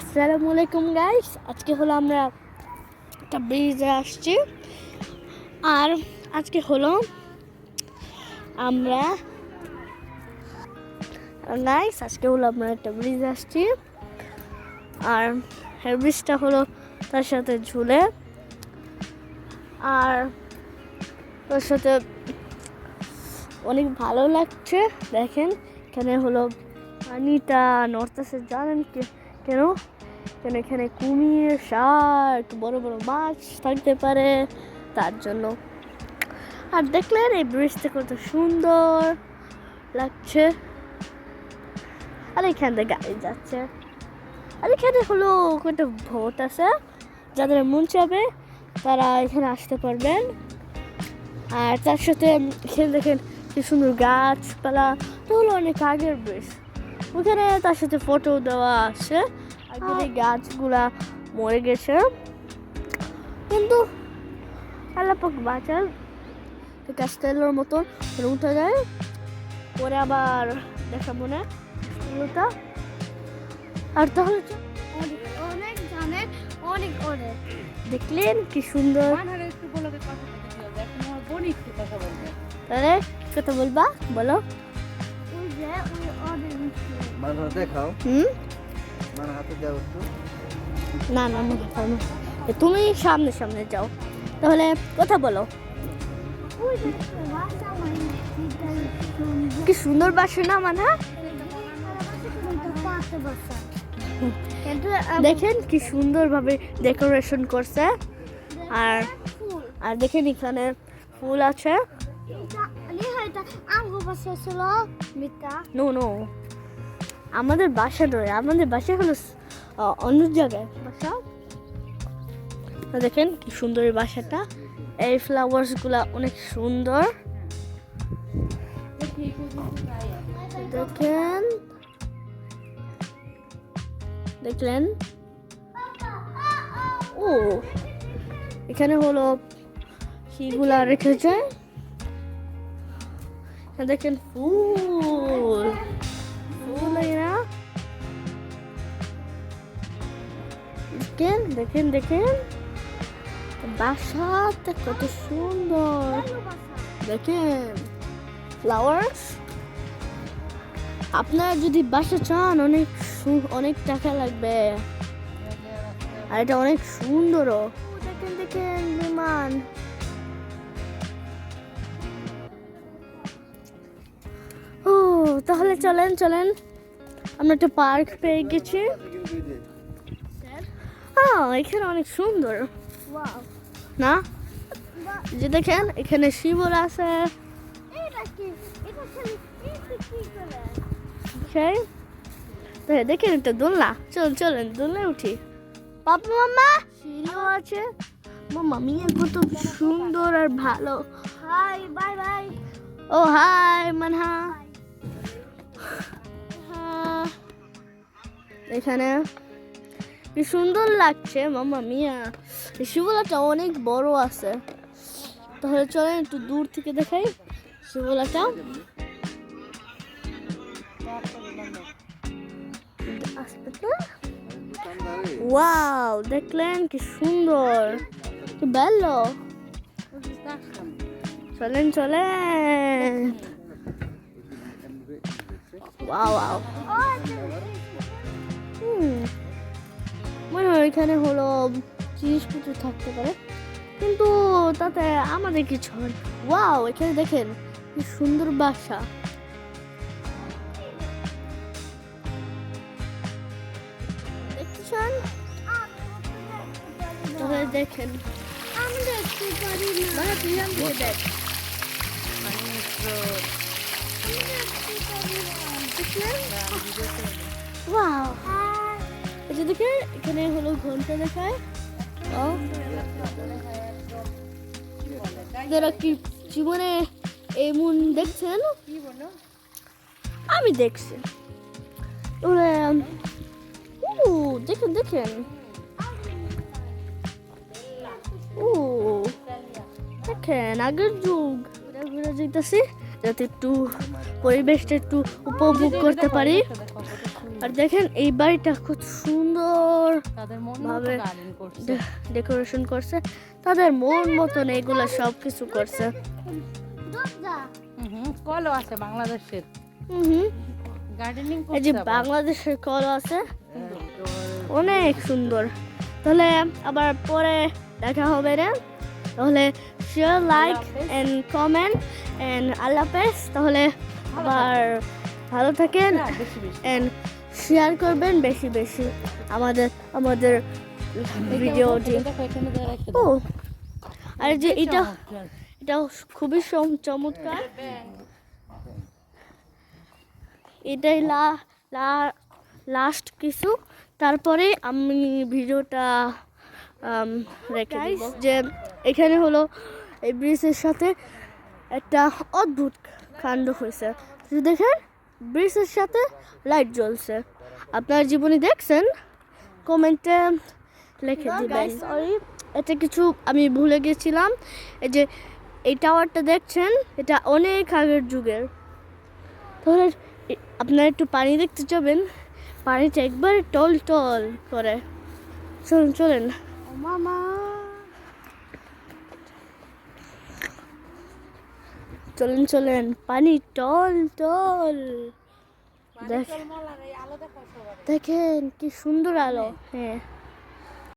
আসসালামু আলাইকুম গাইস আজকে হলো আমরা একটা ব্রিজে আসছি। আর আজকে হলো আমরা গাইস আজকে হলো আমরা একটা ব্রিজে আসছি। আর ব্রিজটা হলো তার সাথে ঝুলে। আর তার সাথে অনেক ভালো লাগছে। দেখেন, এখানে হলো পানিটা নড়তেছে, জানেন কি? কেন? কেন এখানে কুমির শার্ক বড় বড় মাছ থাকতে পারে, তার জন্য। আর দেখলেন এই ব্রিজটা কত সুন্দর লাগছে। আর এখান থেকে গাড়ি যাচ্ছে। আর এখানে হলো একটা ভোট আছে, যাদের মন চাবে তারা এখানে আসতে পারবেন। আর তার সাথে এখানে দেখেন কি সুন্দর গাছপালা। তো হলো অনেক আগের ব্রিজ। ওখানে তার সাথে ফটো দেওয়া আছে। এই গাছগুলা মরে গেছে। কিন্তু আল্লাপাক বাঁচার ক্যাস্টেলোর মতন উঠে যায়। পরে আবার দেখাবো না ওটা আর তাহলে অনেক অনেক জানেন অনেক অনেক। দেখলেন কি সুন্দর। তাহলে কথা বলবা বলো। মান দেখাও। হুম? মান হাতে দাও একটু। না না না। তুমি সামনে সামনে যাও। তাহলে কথা বলো। ওই যে ভাষা মানে কি সুন্দর বাসে না মানা দেখেন কি সুন্দরভাবে ডেকোরেশন করছে। আর আর দেখেন এখানে ফুল আছে। No no. আমাদের বাসা নয় আমাদের বাসা হলো অন্য জায়গায়। বাসা? দেখেন কি সুন্দর এই বাসাটা। এই ফ্লাওয়ার্সগুলো অনেক সুন্দর। দেখেন। দেখলেন? ও, এখানে হলো কিগুলা রেখেছে। দেখেন ফুল ফুল। দেখেন দেখেন দেখেন। বাসাটা কত সুন্দর। দেখেন ফ্লাওয়ার্স আপনারা যদি বাসা চান, অনেক অনেক টাকা লাগবে। আর এটা অনেক সুন্দরও। দেখেন দেখেন, বিমান। ও, তাহলে চলেন চলেন। আমরা একটা পার্ক পেয়ে গেছি। হ্যাঁ এখানে অনেক সুন্দর। ওয়াও না? যে দেখেন এখানে শিবর আছে। এটা এটা এটা দেখেন একটা দোলনা। চল চলেন দোলনায় উঠি। পাপা মাম্মা সিঁড়িও আছে। মাম্মা মিয়া কত সুন্দর আর ভালো। হাই বাই বাই ও হাই মানহা। এখানে কি সুন্দর লাগছে মামা মিয়া। শিবলাটা অনেক বড় আছে। তাহলে চলেন একটু দূর থেকে দেখাই শিবলাটা। ওয়াও, দেখলেন কি সুন্দর। কি চলেন চলেন। Wow wow. হুম। মনে হয় এখানে হলো জিনিসপত্র থাকতে পারে। কিন্তু তাতে আমাদের কিছু হয়। ওয়াও এখানে দেখেন কি সুন্দর বাসা। দেখেন। আমি এই যে দেখে এখানে হলো ঘণ্টা দেখায়। ও যারা কি জীবনে এমন দেখছেন? আমি দেখছি। দেখেন দেখেন। ও দেখেন, আগের যুগ। ঘুরে যেতেছি যাতে একটু পরিবেশটা একটু উপভোগ করতে পারি। আর দেখেন এই বাড়িটা খুব সুন্দর তাদের মন ভাবে- ডেকোরেশন করছে। তাদের মন মতন এগুলো সব কিছু করছে কলও আছে বাংলাদেশের। হুম হুম। গার্ডেনিং এই যে বাংলাদেশের কল আছে। অনেক সুন্দর। তাহলে আবার পরে দেখা হবে রে। তাহলে share like and comment and আল্লাহ হাফেজ। তাহলে আবার ভালো থাকেন হ্যাঁ, এন্ড শেয়ার করবেন বেশি বেশি আমাদের আমাদের ভিডিওটি ও আর যে এটা এটা খুবই চমৎকার এটাই লা লা লাস্ট কিছু তারপরে আমি ভিডিওটা রেখে দিব যে এখানে হলো এই ব্রিজের সাথে একটা অদ্ভুত কাণ্ড হয়েছে দেখেন ব্রিজের সাথে লাইট জ্বলছে। আপনার জীবনে দেখছেন? কমেন্টে লিখে দিবেন। সরি এটা কিছু আমি ভুলে গেছিলাম। এই যে এই টাওয়ারটা দেখছেন? এটা অনেক আগের যুগের। তাহলে আপনারা একটু পানি দেখতে যাবেন। পানিটা একবার টল টল করে। চলুন চলেন। মামা। চলেন চলেন। পানি টল টল। দেখেন কি সুন্দর আলো। হ্যাঁ।